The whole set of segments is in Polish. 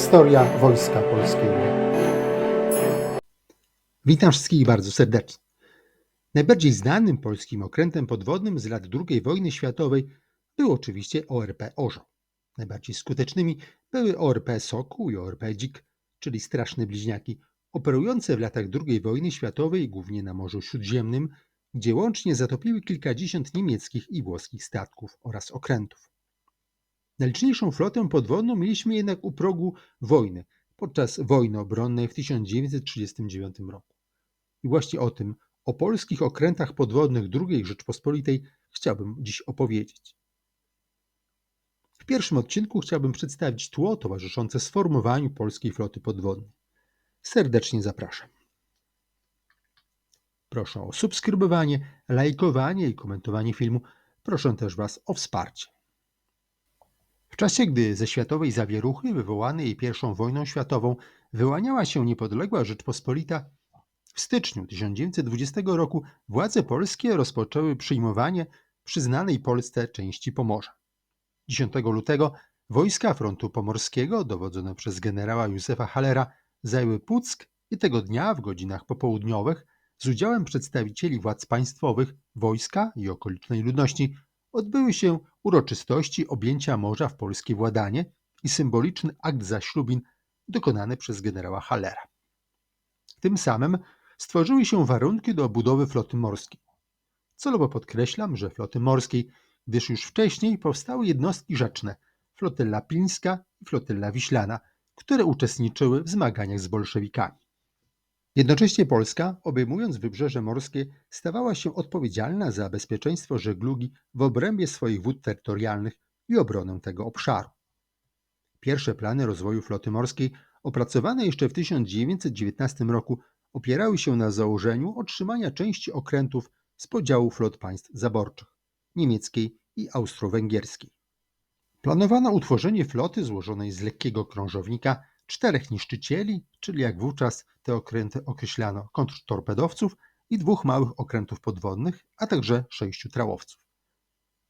Historia Wojska Polskiego. Witam wszystkich bardzo serdecznie. Najbardziej znanym polskim okrętem podwodnym z lat II wojny światowej był oczywiście ORP Orzeł. Najbardziej skutecznymi były ORP Sokół i ORP Dzik, czyli straszne bliźniaki, operujące w latach II wojny światowej głównie na Morzu Śródziemnym, gdzie łącznie zatopiły kilkadziesiąt niemieckich i włoskich statków oraz okrętów. Najliczniejszą flotę podwodną mieliśmy jednak u progu wojny, podczas wojny obronnej w 1939 roku. I właśnie o tym, o polskich okrętach podwodnych II Rzeczpospolitej chciałbym dziś opowiedzieć. W pierwszym odcinku chciałbym przedstawić tło towarzyszące sformowaniu polskiej floty podwodnej. Serdecznie zapraszam. Proszę o subskrybowanie, lajkowanie i komentowanie filmu. Proszę też Was o wsparcie. W czasie, gdy ze światowej zawieruchy wywołanej I wojną światową wyłaniała się niepodległa Rzeczpospolita, w styczniu 1920 roku władze polskie rozpoczęły przyjmowanie przyznanej Polsce części Pomorza. 10 lutego wojska frontu pomorskiego, dowodzone przez generała Józefa Hallera, zajęły Puck i tego dnia w godzinach popołudniowych z udziałem przedstawicieli władz państwowych, wojska i okolicznej ludności odbyły się uroczystości objęcia morza w polskie władanie i symboliczny akt zaślubin dokonany przez generała Hallera. Tym samym stworzyły się warunki do budowy floty morskiej. Celowo podkreślam, że floty morskiej, gdyż już wcześniej powstały jednostki rzeczne flotilla pińska i flotilla wiślana, które uczestniczyły w zmaganiach z bolszewikami. Jednocześnie Polska, obejmując wybrzeże morskie, stawała się odpowiedzialna za bezpieczeństwo żeglugi w obrębie swoich wód terytorialnych i obronę tego obszaru. Pierwsze plany rozwoju floty morskiej, opracowane jeszcze w 1919 roku, opierały się na założeniu otrzymania części okrętów z podziału flot państw zaborczych niemieckiej i austro-węgierskiej. Planowano utworzenie floty złożonej z lekkiego krążownika, czterech niszczycieli, czyli jak wówczas te okręty określano kontrtorpedowców i dwóch małych okrętów podwodnych, a także sześciu trałowców.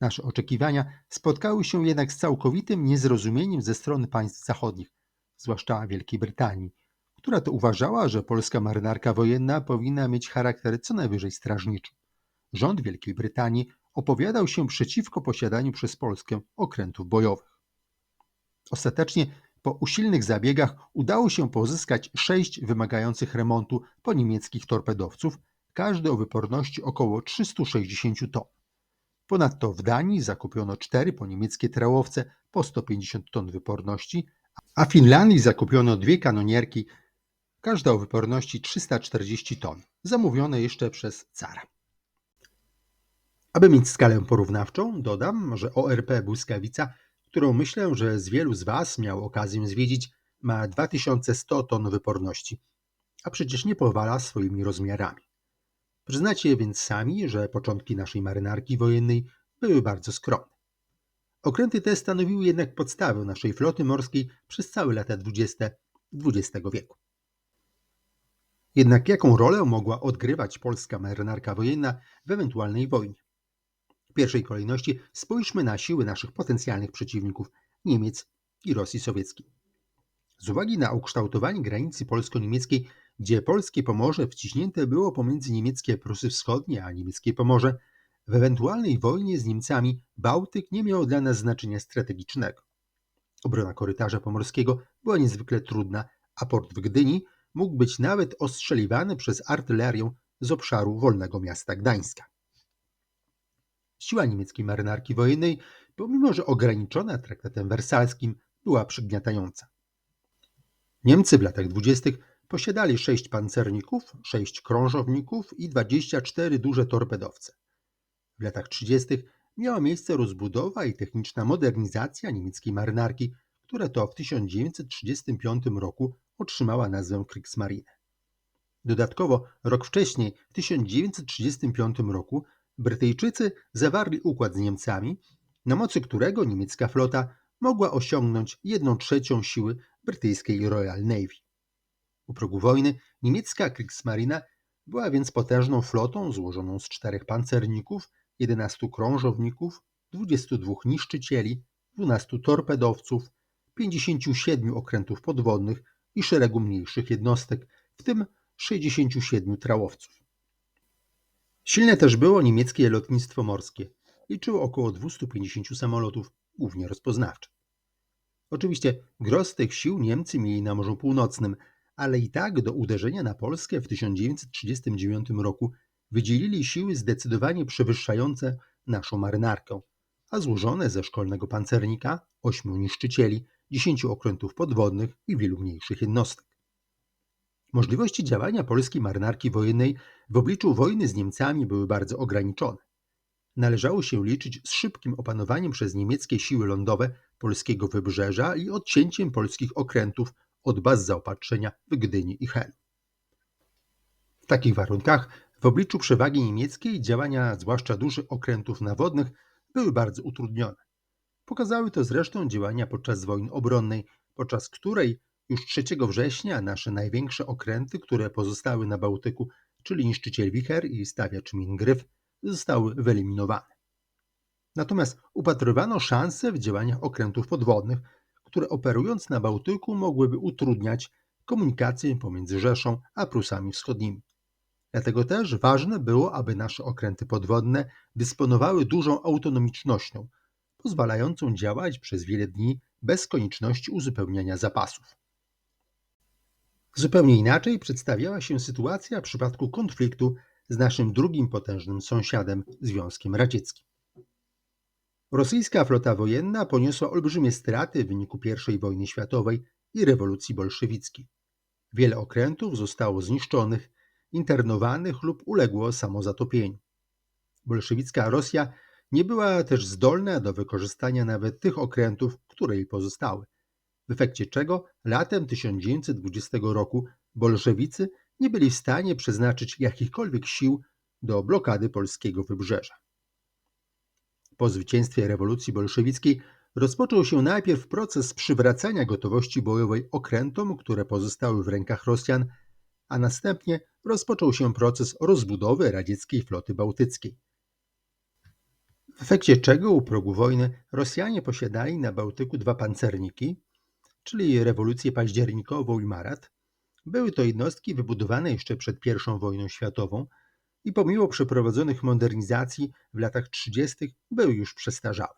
Nasze oczekiwania spotkały się jednak z całkowitym niezrozumieniem ze strony państw zachodnich, zwłaszcza Wielkiej Brytanii, która to uważała, że polska marynarka wojenna powinna mieć charakter co najwyżej strażniczy. Rząd Wielkiej Brytanii opowiadał się przeciwko posiadaniu przez Polskę okrętów bojowych. Ostatecznie po usilnych zabiegach udało się pozyskać sześć wymagających remontu po niemieckich torpedowców, każdy o wyporności około 360 ton. Ponadto w Danii zakupiono cztery po niemieckie trałowce po 150 ton wyporności, a w Finlandii zakupiono dwie kanonierki, każda o wyporności 340 ton, zamówione jeszcze przez cara. Aby mieć skalę porównawczą, dodam, że ORP Błyskawica, którą myślę, że z wielu z Was miał okazję zwiedzić, ma 2100 ton wyporności, a przecież nie powala swoimi rozmiarami. Przyznacie więc sami, że początki naszej marynarki wojennej były bardzo skromne. Okręty te stanowiły jednak podstawę naszej floty morskiej przez całe lata 20 XX wieku. Jednak jaką rolę mogła odgrywać polska marynarka wojenna w ewentualnej wojnie? W pierwszej kolejności spójrzmy na siły naszych potencjalnych przeciwników Niemiec i Rosji Sowieckiej. Z uwagi na ukształtowanie granicy polsko-niemieckiej, gdzie polskie Pomorze wciśnięte było pomiędzy niemieckie Prusy Wschodnie a niemieckie Pomorze, w ewentualnej wojnie z Niemcami Bałtyk nie miał dla nas znaczenia strategicznego. Obrona korytarza pomorskiego była niezwykle trudna, a port w Gdyni mógł być nawet ostrzeliwany przez artylerię z obszaru wolnego miasta Gdańska. Siła niemieckiej marynarki wojennej, pomimo że ograniczona traktatem wersalskim, była przygniatająca. Niemcy w latach dwudziestych posiadali sześć pancerników, sześć krążowników i 24 duże torpedowce. W latach 30. miała miejsce rozbudowa i techniczna modernizacja niemieckiej marynarki, która to w 1935 roku otrzymała nazwę Kriegsmarine. Dodatkowo rok wcześniej, w 1935 roku, Brytyjczycy zawarli układ z Niemcami, na mocy którego niemiecka flota mogła osiągnąć jedną trzecią siły brytyjskiej Royal Navy. U progu wojny niemiecka Kriegsmarine była więc potężną flotą złożoną z czterech pancerników, 11 krążowników, 22 niszczycieli, 12 torpedowców, 57 okrętów podwodnych i szeregu mniejszych jednostek, w tym 67 trałowców. Silne też było niemieckie lotnictwo morskie. Liczyło około 250 samolotów, głównie rozpoznawczych. Oczywiście gros tych sił Niemcy mieli na Morzu Północnym, ale i tak do uderzenia na Polskę w 1939 roku wydzielili siły zdecydowanie przewyższające naszą marynarkę, a złożone ze szkolnego pancernika, ośmiu niszczycieli, dziesięciu okrętów podwodnych i wielu mniejszych jednostek. Możliwości działania polskiej marynarki wojennej w obliczu wojny z Niemcami były bardzo ograniczone. Należało się liczyć z szybkim opanowaniem przez niemieckie siły lądowe polskiego wybrzeża i odcięciem polskich okrętów od baz zaopatrzenia w Gdyni i Helu. W takich warunkach, w obliczu przewagi niemieckiej, działania zwłaszcza dużych okrętów nawodnych były bardzo utrudnione. Pokazały to zresztą działania podczas wojny obronnej, podczas której już 3 września nasze największe okręty, które pozostały na Bałtyku, czyli niszczyciel Wicher i stawiacz min Gryf, zostały wyeliminowane. Natomiast upatrywano szanse w działaniach okrętów podwodnych, które operując na Bałtyku mogłyby utrudniać komunikację pomiędzy Rzeszą a Prusami Wschodnimi. Dlatego też ważne było, aby nasze okręty podwodne dysponowały dużą autonomicznością, pozwalającą działać przez wiele dni bez konieczności uzupełniania zapasów. Zupełnie inaczej przedstawiała się sytuacja w przypadku konfliktu z naszym drugim potężnym sąsiadem, Związkiem Radzieckim. Rosyjska flota wojenna poniosła olbrzymie straty w wyniku I wojny światowej i rewolucji bolszewickiej. Wiele okrętów zostało zniszczonych, internowanych lub uległo samozatopieniu. Bolszewicka Rosja nie była też zdolna do wykorzystania nawet tych okrętów, które jej pozostały, w efekcie czego latem 1920 roku bolszewicy nie byli w stanie przeznaczyć jakichkolwiek sił do blokady polskiego wybrzeża. Po zwycięstwie rewolucji bolszewickiej rozpoczął się najpierw proces przywracania gotowości bojowej okrętom, które pozostały w rękach Rosjan, a następnie rozpoczął się proces rozbudowy radzieckiej floty bałtyckiej. W efekcie czego u progu wojny Rosjanie posiadali na Bałtyku dwa pancerniki, czyli rewolucję październikową i Marat. Były to jednostki wybudowane jeszcze przed I wojną światową i pomimo przeprowadzonych modernizacji w latach 30. były już przestarzałe.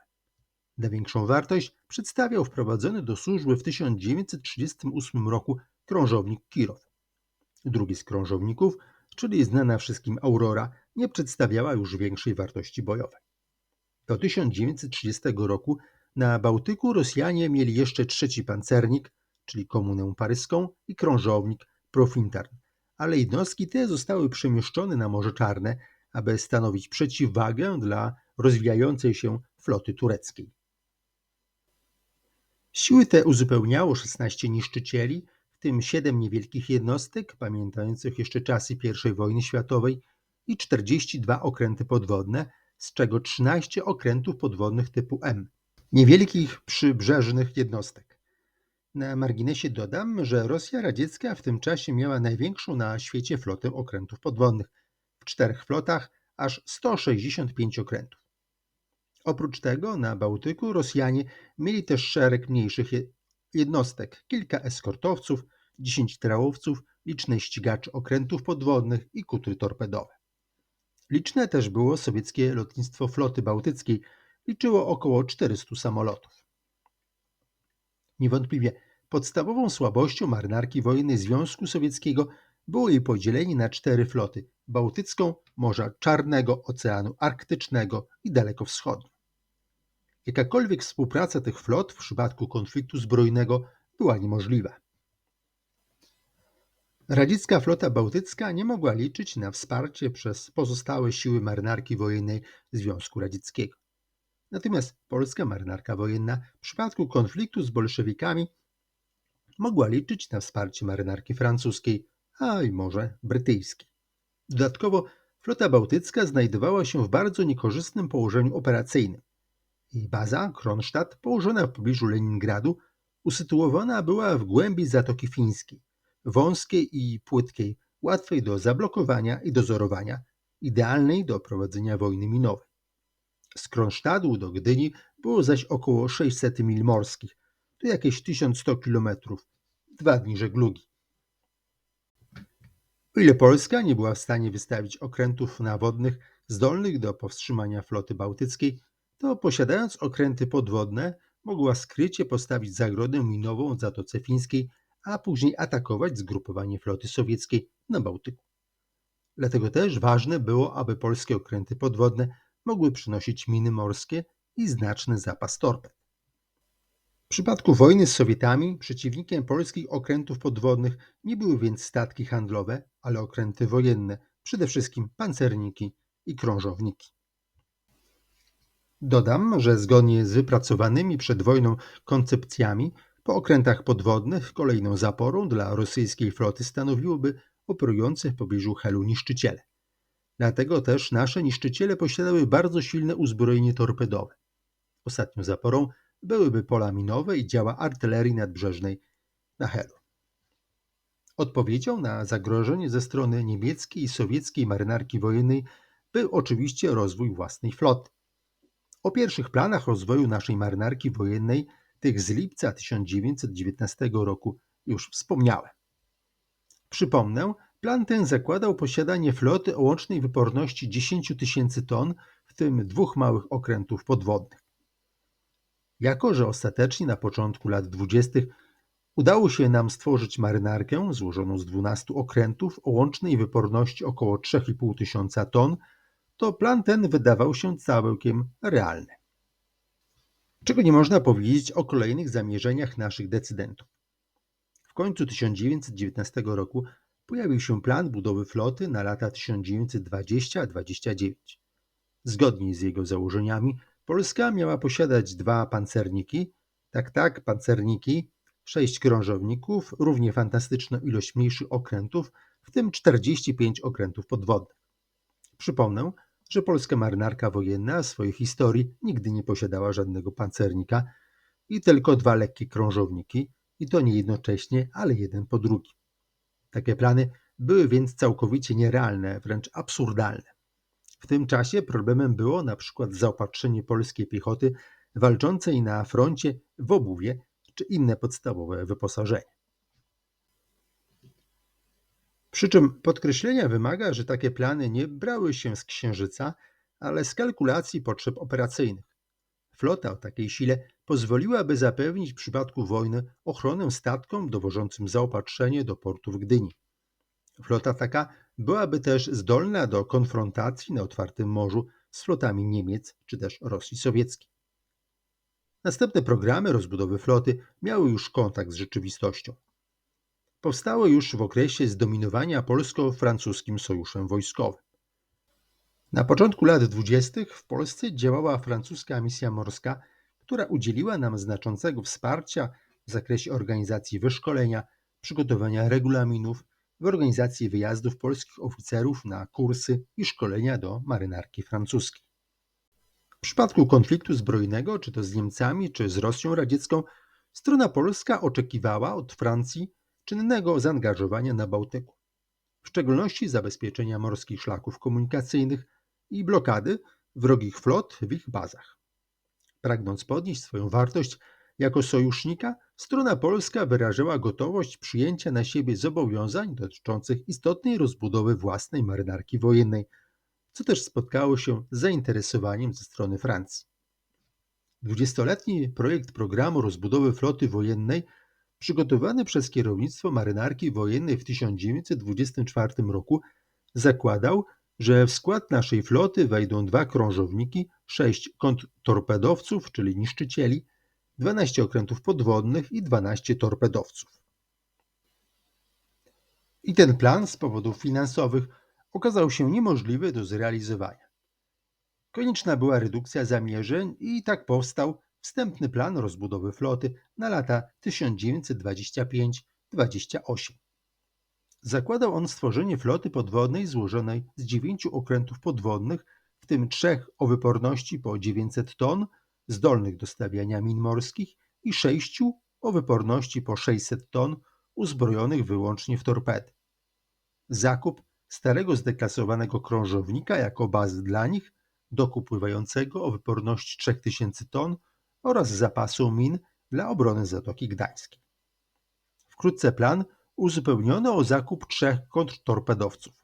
Największą wartość przedstawiał wprowadzony do służby w 1938 roku krążownik Kirow. Drugi z krążowników, czyli znana wszystkim Aurora, nie przedstawiała już większej wartości bojowej. Do 1930 roku na Bałtyku Rosjanie mieli jeszcze trzeci pancernik, czyli komunę paryską i krążownik Profintarn, ale jednostki te zostały przemieszczone na Morze Czarne, aby stanowić przeciwwagę dla rozwijającej się floty tureckiej. Siły te uzupełniało 16 niszczycieli, w tym 7 niewielkich jednostek, pamiętających jeszcze czasy I wojny światowej, i 42 okręty podwodne, z czego 13 okrętów podwodnych typu M niewielkich przybrzeżnych jednostek. Na marginesie dodam, że Rosja radziecka w tym czasie miała największą na świecie flotę okrętów podwodnych. W czterech flotach aż 165 okrętów. Oprócz tego na Bałtyku Rosjanie mieli też szereg mniejszych jednostek, kilka eskortowców, 10 trałowców, liczne ścigacze okrętów podwodnych i kutry torpedowe. Liczne też było sowieckie lotnictwo floty bałtyckiej, liczyło około 400 samolotów. Niewątpliwie podstawową słabością marynarki wojennej Związku Sowieckiego było jej podzielenie na cztery floty bałtycką, Morza Czarnego, Oceanu Arktycznego i Dalekowschodnią. Jakakolwiek współpraca tych flot w przypadku konfliktu zbrojnego była niemożliwa. Radziecka flota bałtycka nie mogła liczyć na wsparcie przez pozostałe siły marynarki wojennej Związku Radzieckiego. Natomiast polska marynarka wojenna w przypadku konfliktu z bolszewikami mogła liczyć na wsparcie marynarki francuskiej, a i może brytyjskiej. Dodatkowo flota bałtycka znajdowała się w bardzo niekorzystnym położeniu operacyjnym. Jej baza, Kronstadt, położona w pobliżu Leningradu, usytuowana była w głębi Zatoki Fińskiej, wąskiej i płytkiej, łatwej do zablokowania i dozorowania, idealnej do prowadzenia wojny minowej. Z Kronsztadu do Gdyni było zaś około 600 mil morskich. to jakieś 1100 km, dwa dni żeglugi. O ile Polska nie była w stanie wystawić okrętów nawodnych zdolnych do powstrzymania floty bałtyckiej, to posiadając okręty podwodne, mogła skrycie postawić zagrodę minową w Zatoce Fińskiej, a później atakować zgrupowanie floty sowieckiej na Bałtyku. Dlatego też ważne było, aby polskie okręty podwodne mogły przynosić miny morskie i znaczny zapas torped. W przypadku wojny z Sowietami przeciwnikiem polskich okrętów podwodnych nie były więc statki handlowe, ale okręty wojenne, przede wszystkim pancerniki i krążowniki. Dodam, że zgodnie z wypracowanymi przed wojną koncepcjami, po okrętach podwodnych kolejną zaporą dla rosyjskiej floty stanowiłyby operujące w pobliżu Helu niszczyciele. Dlatego też nasze niszczyciele posiadały bardzo silne uzbrojenie torpedowe. Ostatnią zaporą byłyby pola minowe i działa artylerii nadbrzeżnej na Helu. Odpowiedzią na zagrożenie ze strony niemieckiej i sowieckiej marynarki wojennej był oczywiście rozwój własnej floty. O pierwszych planach rozwoju naszej marynarki wojennej, tych z lipca 1919 roku, już wspomniałem. Przypomnę, plan ten zakładał posiadanie floty o łącznej wyporności 10 tysięcy ton, w tym dwóch małych okrętów podwodnych. Jako, że ostatecznie na początku lat 20. udało się nam stworzyć marynarkę złożoną z 12 okrętów o łącznej wyporności około 3,5 tysiąca ton, to plan ten wydawał się całkiem realny. Czego nie można powiedzieć o kolejnych zamierzeniach naszych decydentów. W końcu 1919 roku pojawił się plan budowy floty na lata 1920-29. Zgodnie z jego założeniami Polska miała posiadać dwa pancerniki, tak, tak, pancerniki, sześć krążowników, równie fantastyczną ilość mniejszych okrętów, w tym 45 okrętów podwodnych. Przypomnę, że polska marynarka wojenna w swojej historii nigdy nie posiadała żadnego pancernika i tylko dwa lekkie krążowniki, i to nie jednocześnie, ale jeden po drugim. Takie plany były więc całkowicie nierealne, wręcz absurdalne. W tym czasie problemem było na przykład zaopatrzenie polskiej piechoty walczącej na froncie w obuwie czy inne podstawowe wyposażenie. Przy czym podkreślenia wymaga, że takie plany nie brały się z księżyca, ale z kalkulacji potrzeb operacyjnych. Flota o takiej sile pozwoliłaby zapewnić w przypadku wojny ochronę statkom dowożącym zaopatrzenie do portu w Gdyni. Flota taka byłaby też zdolna do konfrontacji na otwartym morzu z flotami Niemiec czy też Rosji Sowieckiej. Następne programy rozbudowy floty miały już kontakt z rzeczywistością. Powstały już w okresie zdominowania polsko-francuskim sojuszem wojskowym. Na początku lat dwudziestych w Polsce działała francuska misja morska, która udzieliła nam znaczącego wsparcia w zakresie organizacji wyszkolenia, przygotowania regulaminów w organizacji wyjazdów polskich oficerów na kursy i szkolenia do marynarki francuskiej. W przypadku konfliktu zbrojnego, czy to z Niemcami, czy z Rosją radziecką, strona polska oczekiwała od Francji czynnego zaangażowania na Bałtyku, w szczególności zabezpieczenia morskich szlaków komunikacyjnych i blokady wrogich flot w ich bazach. Pragnąc podnieść swoją wartość jako sojusznika, strona polska wyrażyła gotowość przyjęcia na siebie zobowiązań dotyczących istotnej rozbudowy własnej marynarki wojennej, co też spotkało się z zainteresowaniem ze strony Francji. Dwudziestoletni projekt programu rozbudowy floty wojennej, przygotowany przez kierownictwo marynarki wojennej w 1924 roku, zakładał, że w skład naszej floty wejdą dwa krążowniki, sześć kontrtorpedowców, czyli niszczycieli, 12 okrętów podwodnych i 12 torpedowców. I ten plan z powodów finansowych okazał się niemożliwy do zrealizowania. Konieczna była redukcja zamierzeń i tak powstał wstępny plan rozbudowy floty na lata 1925-28. Zakładał on stworzenie floty podwodnej złożonej z dziewięciu okrętów podwodnych, w tym trzech o wyporności po 900 ton, zdolnych do stawiania min morskich i sześciu o wyporności po 600 ton, uzbrojonych wyłącznie w torpedy. Zakup starego zdeklasowanego krążownika jako bazy dla nich, dokup pływającego o wyporności 3000 ton oraz zapasu min dla obrony Zatoki Gdańskiej. Wkrótce plan uzupełniono o zakup trzech kontrtorpedowców.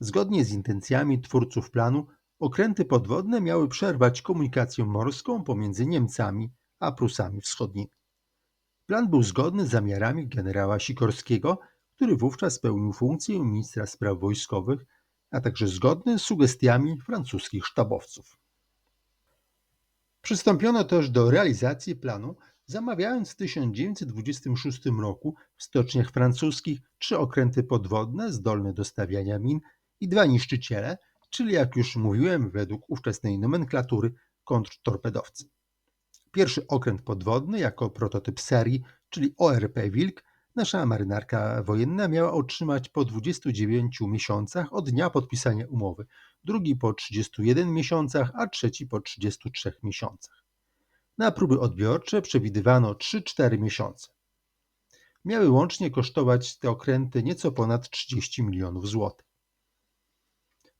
Zgodnie z intencjami twórców planu, okręty podwodne miały przerwać komunikację morską pomiędzy Niemcami a Prusami Wschodnimi. Plan był zgodny z zamiarami generała Sikorskiego, który wówczas pełnił funkcję ministra spraw wojskowych, a także zgodny z sugestiami francuskich sztabowców. Przystąpiono też do realizacji planu, zamawiając w 1926 roku w stoczniach francuskich trzy okręty podwodne zdolne do stawiania min i dwa niszczyciele, czyli jak już mówiłem, według ówczesnej nomenklatury kontrtorpedowcy. Pierwszy okręt podwodny jako prototyp serii, czyli ORP Wilk, nasza marynarka wojenna miała otrzymać po 29 miesiącach od dnia podpisania umowy, drugi po 31 miesiącach, a trzeci po 33 miesiącach. Na próby odbiorcze przewidywano 3-4 miesiące. Miały łącznie kosztować te okręty nieco ponad 30 milionów złotych.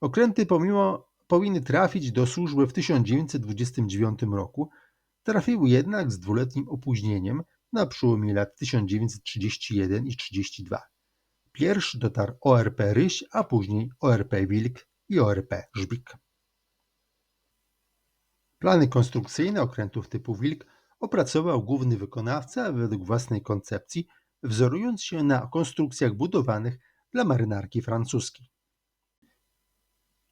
Okręty pomimo powinny trafić do służby w 1929 roku, trafiły jednak z dwuletnim opóźnieniem na przełomie lat 1931 i 1932. Pierwszy dotarł ORP Ryś, a później ORP Wilk i ORP Żbik. Plany konstrukcyjne okrętów typu Wilk opracował główny wykonawca według własnej koncepcji, wzorując się na konstrukcjach budowanych dla marynarki francuskiej.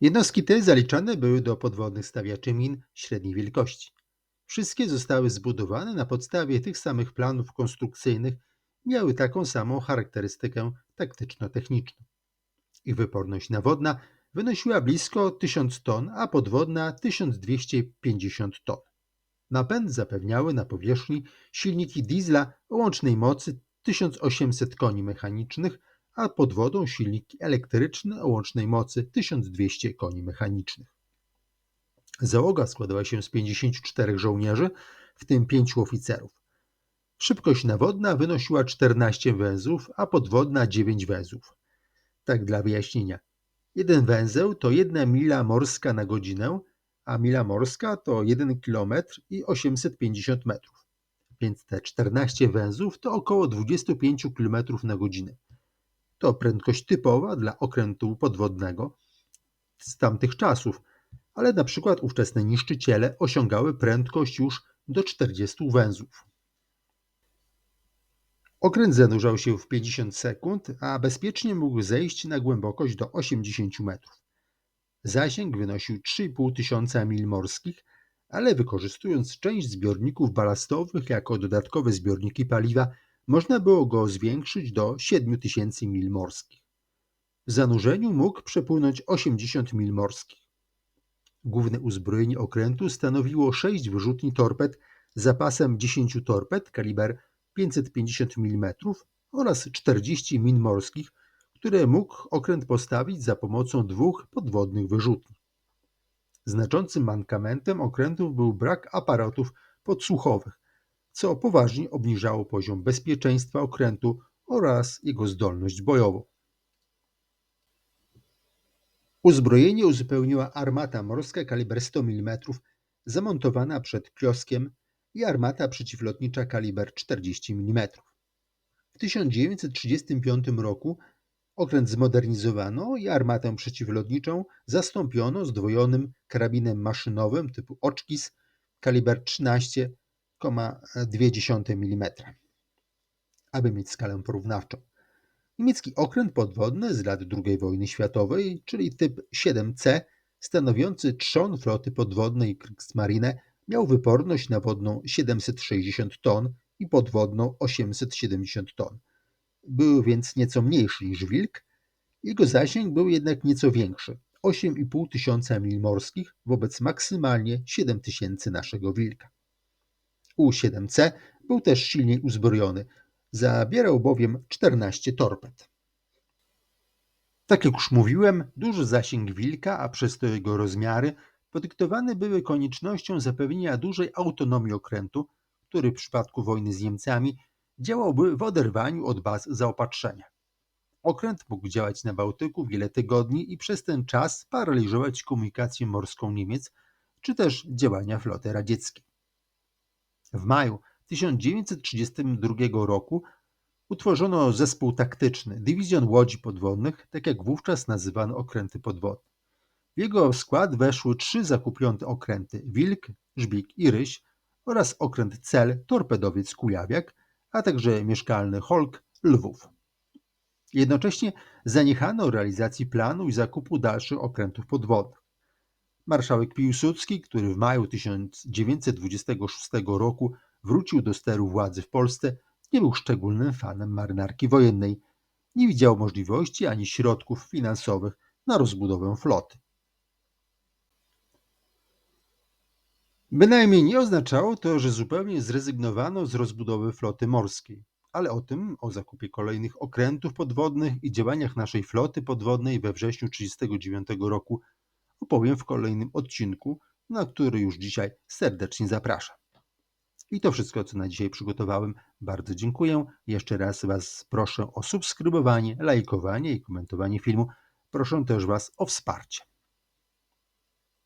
Jednostki te zaliczane były do podwodnych stawiaczy min średniej wielkości. Wszystkie zostały zbudowane na podstawie tych samych planów konstrukcyjnych miały taką samą charakterystykę taktyczno-techniczną. Ich wyporność nawodna wynosiła blisko 1000 ton, a podwodna 1250 ton. Napęd zapewniały na powierzchni silniki diesla o łącznej mocy 1800 koni mechanicznych, a pod wodą silniki elektryczne o łącznej mocy 1200 koni mechanicznych. Załoga składała się z 54 żołnierzy, w tym 5 oficerów. Szybkość nawodna wynosiła 14 węzłów, a podwodna 9 węzłów. Tak dla wyjaśnienia. Jeden węzeł to 1 mila morska na godzinę, a mila morska to 1 km i 850 metrów. Więc te 14 węzłów to około 25 km na godzinę. To prędkość typowa dla okrętu podwodnego z tamtych czasów, ale na przykład ówczesne niszczyciele osiągały prędkość już do 40 węzłów. Okręt zanurzał się w 50 sekund, a bezpiecznie mógł zejść na głębokość do 80 metrów. Zasięg wynosił 3,5 tysiąca mil morskich, ale wykorzystując część zbiorników balastowych jako dodatkowe zbiorniki paliwa, można było go zwiększyć do 7 tysięcy mil morskich. W zanurzeniu mógł przepłynąć 80 mil morskich. Główne uzbrojenie okrętu stanowiło 6 wyrzutni torped zapasem 10 torped kaliber 550 mm oraz 40 min morskich, które mógł okręt postawić za pomocą dwóch podwodnych wyrzutni. Znaczącym mankamentem okrętów był brak aparatów podsłuchowych, co poważnie obniżało poziom bezpieczeństwa okrętu oraz jego zdolność bojową. Uzbrojenie uzupełniła armata morska kaliber 100 mm zamontowana przed kioskiem i armata przeciwlotnicza kaliber 40 mm. W 1935 roku okręt zmodernizowano i armatę przeciwlotniczą zastąpiono zdwojonym karabinem maszynowym typu Oczkis kaliber 13,2 mm, aby mieć skalę porównawczą. Niemiecki okręt podwodny z lat II wojny światowej, czyli typ 7C, stanowiący trzon floty podwodnej Kriegsmarine, miał wyporność nawodną 760 ton i podwodną 870 ton. Był więc nieco mniejszy niż Wilk, jego zasięg był jednak nieco większy 8,5 tysiąca mil morskich wobec maksymalnie 7 tysięcy naszego Wilka. U-7C był też silniej uzbrojony, zabierał bowiem 14 torped. Tak jak już mówiłem, duży zasięg Wilka, a przez to jego rozmiary, podyktowane były koniecznością zapewnienia dużej autonomii okrętu, który w przypadku wojny z Niemcami działałby w oderwaniu od baz zaopatrzenia. Okręt mógł działać na Bałtyku wiele tygodni i przez ten czas paraliżować komunikację morską Niemiec, czy też działania floty radzieckiej. W maju 1932 roku utworzono zespół taktyczny, dywizjon łodzi podwodnych, tak jak wówczas nazywano okręty podwodne. W jego skład weszły trzy zakupione okręty Wilk, Żbik i Ryś oraz okręt Cel, torpedowiec Kujawiak, a także mieszkalny Holk Lwów. Jednocześnie zaniechano realizacji planu i zakupu dalszych okrętów podwodnych. Marszałek Piłsudski, który w maju 1926 roku wrócił do steru władzy w Polsce, nie był szczególnym fanem marynarki wojennej. Nie widział możliwości ani środków finansowych na rozbudowę floty. Bynajmniej nie oznaczało to, że zupełnie zrezygnowano z rozbudowy floty morskiej, ale o tym, o zakupie kolejnych okrętów podwodnych i działaniach naszej floty podwodnej we wrześniu 1939 roku opowiem w kolejnym odcinku, na który już dzisiaj serdecznie zapraszam. I to wszystko, co na dzisiaj przygotowałem. Bardzo dziękuję. Jeszcze raz Was proszę o subskrybowanie, lajkowanie i komentowanie filmu. Proszę też Was o wsparcie.